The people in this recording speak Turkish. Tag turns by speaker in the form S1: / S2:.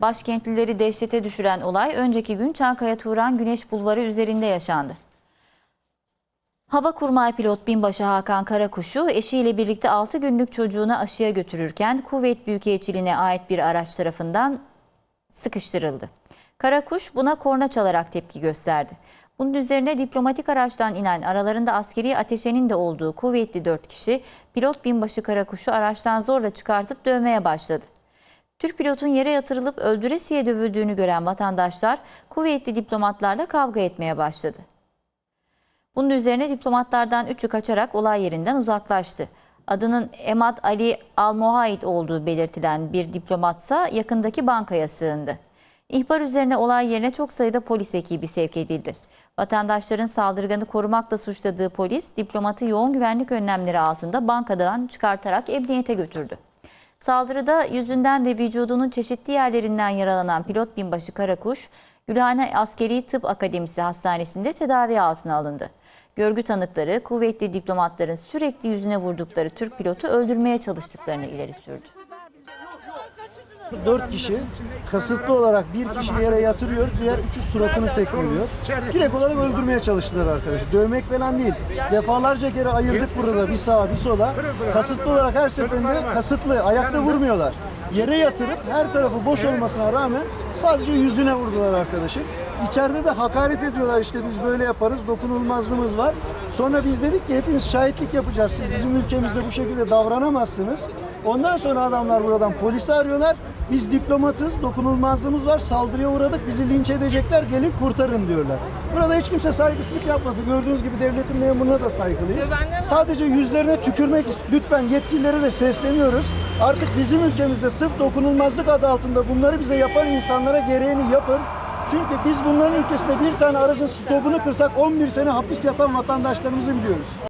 S1: Başkentlileri dehşete düşüren olay önceki gün Çankaya Turan Güneş Bulvarı üzerinde yaşandı. Hava kurmay pilot binbaşı Hakan Karakuşu eşiyle birlikte 6 günlük çocuğunu aşıya götürürken Kuveyt Büyükelçiliğine ait bir araç tarafından sıkıştırıldı. Karakuş buna korna çalarak tepki gösterdi. Bunun üzerine diplomatik araçtan inen aralarında askeri ateşenin de olduğu kuvvetli 4 kişi pilot binbaşı Karakuş'u araçtan zorla çıkartıp dövmeye başladı. Türk pilotun yere yatırılıp öldüresiye dövüldüğünü gören vatandaşlar kuvvetli diplomatlarla kavga etmeye başladı. Bunun üzerine diplomatlardan üçü kaçarak olay yerinden uzaklaştı. Adının Emad Ali Almohaid olduğu belirtilen bir diplomatsa yakındaki bankaya sığındı. İhbar üzerine olay yerine çok sayıda polis ekibi sevk edildi. Vatandaşların saldırganı korumakla suçladığı polis diplomatı yoğun güvenlik önlemleri altında bankadan çıkartarak emniyete götürdü. Saldırıda yüzünden ve vücudunun çeşitli yerlerinden yaralanan pilot binbaşı Karakuş, Gülhane Askeri Tıp Akademisi Hastanesi'nde tedavi altına alındı. Görgü tanıkları kuvvetli diplomatların sürekli yüzüne vurdukları Türk pilotu öldürmeye çalıştıklarını ileri sürdü.
S2: Dört kişi kasıtlı olarak bir kişi yere yatırıyor, diğer üçü suratını tekmeliyor. Direkt olarak öldürmeye çalıştılar arkadaşı. Dövmek falan değil. Defalarca kere ayırdık burada bir sağa bir sola. Kasıtlı olarak her seferinde kasıtlı ayakta vurmuyorlar. Yere yatırıp her tarafı boş olmasına rağmen sadece yüzüne vurdular arkadaşı. İçeride de hakaret ediyorlar işte biz böyle yaparız, dokunulmazlığımız var. Sonra biz dedik ki hepimiz şahitlik yapacağız. Siz bizim ülkemizde bu şekilde davranamazsınız. Ondan sonra adamlar buradan polisi arıyorlar. Biz diplomatız, dokunulmazlığımız var, saldırıya uğradık, bizi linç edecekler, gelin kurtarın diyorlar. Burada hiç kimse saygısızlık yapmadı. Gördüğünüz gibi devletin memuruna da saygılıyız. Sadece yüzlerine tükürmek lütfen yetkililere de sesleniyoruz. Artık bizim ülkemizde sırf dokunulmazlık adı altında bunları bize yapan insanlara gereğini yapın. Çünkü biz bunların ülkesinde bir tane aracın stopunu kırsak 11 sene hapis yatan vatandaşlarımızı biliyoruz.